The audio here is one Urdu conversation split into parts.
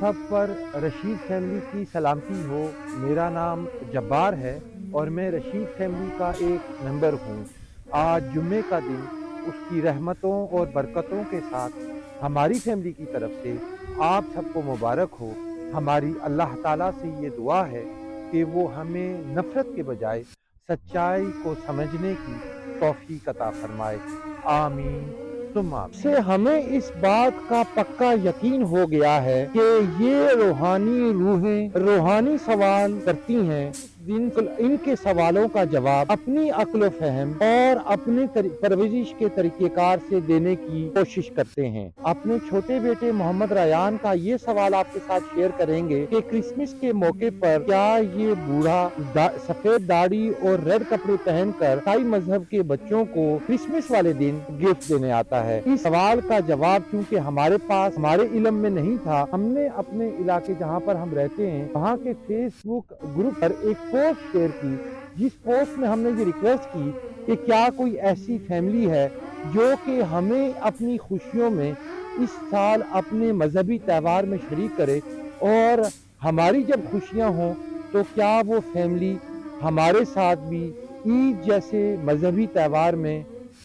سب پر رشید فیملی کی سلامتی ہو۔ میرا نام جبار ہے اور میں رشید فیملی کا ایک ممبر ہوں۔ آج جمعے کا دن، اس کی رحمتوں اور برکتوں کے ساتھ ہماری فیملی کی طرف سے آپ سب کو مبارک ہو۔ ہماری اللہ تعالیٰ سے یہ دعا ہے کہ وہ ہمیں نفرت کے بجائے سچائی کو سمجھنے کی توفیق عطا فرمائے۔ آمین۔ آمین سے ہمیں اس بات کا پکا یقین ہو گیا ہے کہ یہ روحانی روحیں روحانی سوال کرتی ہیں۔ ان ان کے سوالوں کا جواب اپنی عقل و فہم اور اپنی پرویزش کے طریقہ کار سے دینے کی کوشش کرتے ہیں۔ اپنے چھوٹے بیٹے محمد ریان کا یہ سوال آپ کے ساتھ شیئر کریں گے کہ کرسمس کے موقع پر کیا یہ بوڑھا دا سفید داڑھی اور ریڈ کپڑے پہن کر عیسائی مذہب کے بچوں کو کرسمس والے دن گفٹ دینے آتا ہے؟ اس سوال کا جواب چونکہ ہمارے پاس، ہمارے علم میں نہیں تھا، ہم نے اپنے علاقے جہاں پر ہم رہتے ہیں، وہاں کے فیس بک گروپ پر ایک پوسٹ شیئر کی، جس پوسٹ میں ہم نے یہ ریکویسٹ کی کہ کیا کوئی ایسی فیملی ہے جو کہ ہمیں اپنی خوشیوں میں اس سال اپنے مذہبی تہوار میں شریک کرے اور ہماری جب خوشیاں ہوں تو کیا وہ فیملی ہمارے ساتھ بھی عید جیسے مذہبی تہوار میں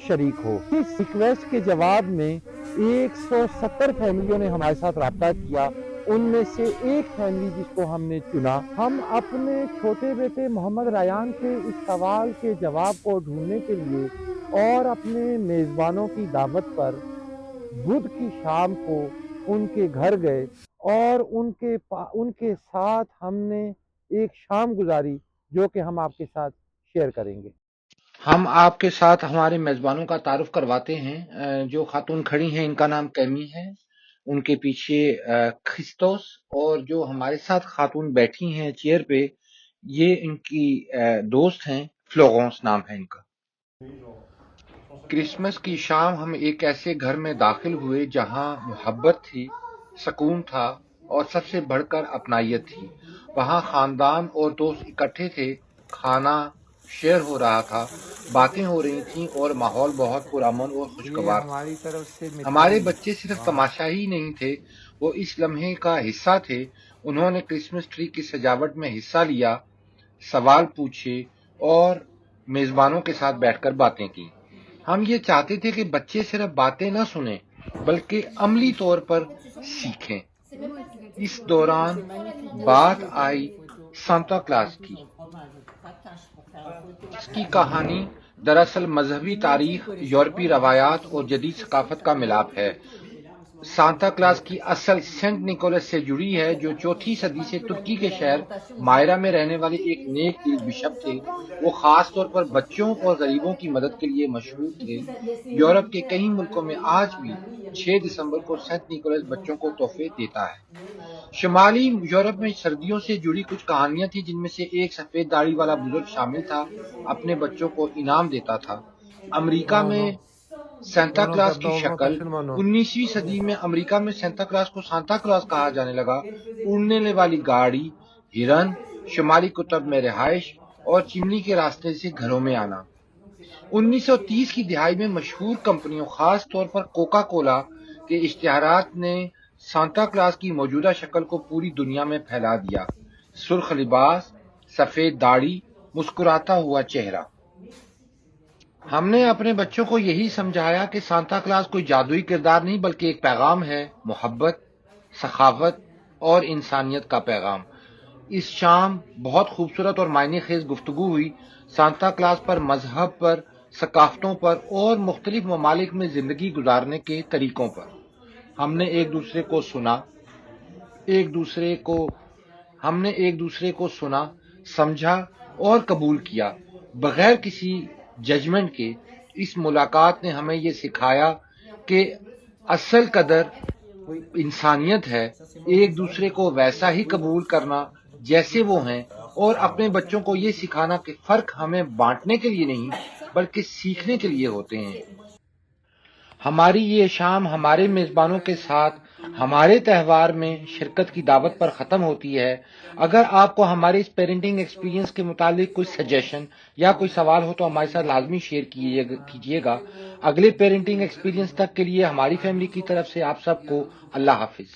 شریک ہو؟ اس ریکویسٹ کے جواب میں ایک سو ستر فیملیوں نے ہمارے ساتھ رابطہ کیا ان میں سے ایک فیملی جس کو ہم نے چنا، ہم اپنے چھوٹے بیٹے محمد ریان کے اس سوال کے جواب کو ڈھونڈنے کے لیے اور اپنے میزبانوں کی دعوت پر بدھ کی شام کو ان کے گھر گئے اور ان کے ان کے ساتھ ہم نے ایک شام گزاری جو کہ ہم آپ کے ساتھ شیئر کریں گے۔ ہم آپ کے ساتھ ہمارے میزبانوں کا تعارف کرواتے ہیں، جو خاتون کھڑی ہیں، ان کا نام کیمی ہے۔ ان کے پیچھے خستوس اور جو ہمارے ساتھ خاتون بیٹھی ہیں چیئر پہ، یہ ان کی دوست ہیں فلوغونس نام ہے ان کا۔ کرسمس کی شام ہم ایک ایسے گھر میں داخل ہوئے جہاں محبت تھی، سکون تھا اور سب سے بڑھ کر اپنائیت تھی۔ وہاں خاندان اور دوست اکٹھے تھے، کھانا شیئر ہو رہا تھا باتیں ہو رہی تھیں اور ماحول بہت پرامن اور خوشگوار ہماری طرف سے ہمارے بچے صرف تماشا ہی نہیں تھے وہ اس لمحے کا حصہ تھے۔ انہوں نے کرسمس ٹری کی سجاوٹ میں حصہ لیا سوال پوچھے اور میزبانوں کے ساتھ بیٹھ کر باتیں کی ہم یہ چاہتے تھے کہ بچے صرف باتیں نہ سنیں بلکہ عملی طور پر سیکھیں۔ اس دوران بات آئی سانتا کلاس کی۔ اس کی کہانی دراصل مذہبی تاریخ یورپی روایات اور جدید ثقافت کا ملاپ ہے۔ سانتا کلاس کی اصل سینٹ نیکولس سے جڑی ہے، جو چوتھی صدی سے ترکی کے شہر مائرہ میں رہنے والے ایک نیک دل بشپ تھے۔ وہ خاص طور پر بچوں اور غریبوں کی مدد کے لیے مشہور تھے۔ یورپ کے کئی ملکوں میں آج بھی چھ دسمبر کو سینٹ نیکولس بچوں کو تحفے دیتا ہے۔ شمالی یورپ میں سردیوں سے جڑی کچھ کہانیاں تھیں، جن میں سے ایک سفید داڑھی والا بزرگ شامل تھا، اپنے بچوں کو انعام دیتا تھا۔ امریکہ میں سینتا کلاس کی شکل انیسویں صدی میں امریکہ میں سینتا کلاس کو سانتا کلاس کہا جانے لگا۔ اڑنے والی گاڑی ہرن شمالی کتب میں رہائش اور چمنی کے راستے سے گھروں میں آنا۔ انیس سو تیس کی دہائی میں مشہور کمپنیوں خاص طور پر کوکا کولا کے اشتہارات نے سانتا کلاس کی موجودہ شکل کو پوری دنیا میں پھیلا دیا۔ سرخ لباس سفید داڑھی مسکراتا ہوا چہرہ۔ ہم نے اپنے بچوں کو یہی سمجھایا کہ سانتا کلاس کوئی جادوئی کردار نہیں بلکہ ایک پیغام ہے، محبت، سخاوت اور انسانیت کا پیغام۔ اس شام بہت خوبصورت اور معنی خیز گفتگو ہوئی۔ سانتا کلاس پر مذہب پر، ثقافتوں پر اور مختلف ممالک میں زندگی گزارنے کے طریقوں پر۔ ہم نے ایک دوسرے کو سنا، ایک دوسرے کو، ہم نے ایک دوسرے کو سنا، سمجھا اور قبول کیا۔ بغیر کسی ججمنٹ کے اس ملاقات نے ہمیں یہ سکھایا کہ اصل قدر انسانیت ہے، ایک دوسرے کو ویسا ہی قبول کرنا جیسے وہ ہیں اور اپنے بچوں کو یہ سکھانا کہ فرق ہمیں بانٹنے کے لیے نہیں بلکہ سیکھنے کے لیے ہوتے ہیں۔ ہماری یہ شام ہمارے میزبانوں کے ساتھ، ہمارے تہوار میں شرکت کی دعوت پر ختم ہوتی ہے۔ اگر آپ کو ہمارے اس پیرنٹنگ ایکسپیرینس کے متعلق کوئی سجیشن یا کوئی سوال ہو تو ہمارے ساتھ لازمی شیئر کیجیے گا اگلے پیرنٹنگ ایکسپیرینس تک کے لیے ہماری فیملی کی طرف سے آپ سب کو اللہ حافظ۔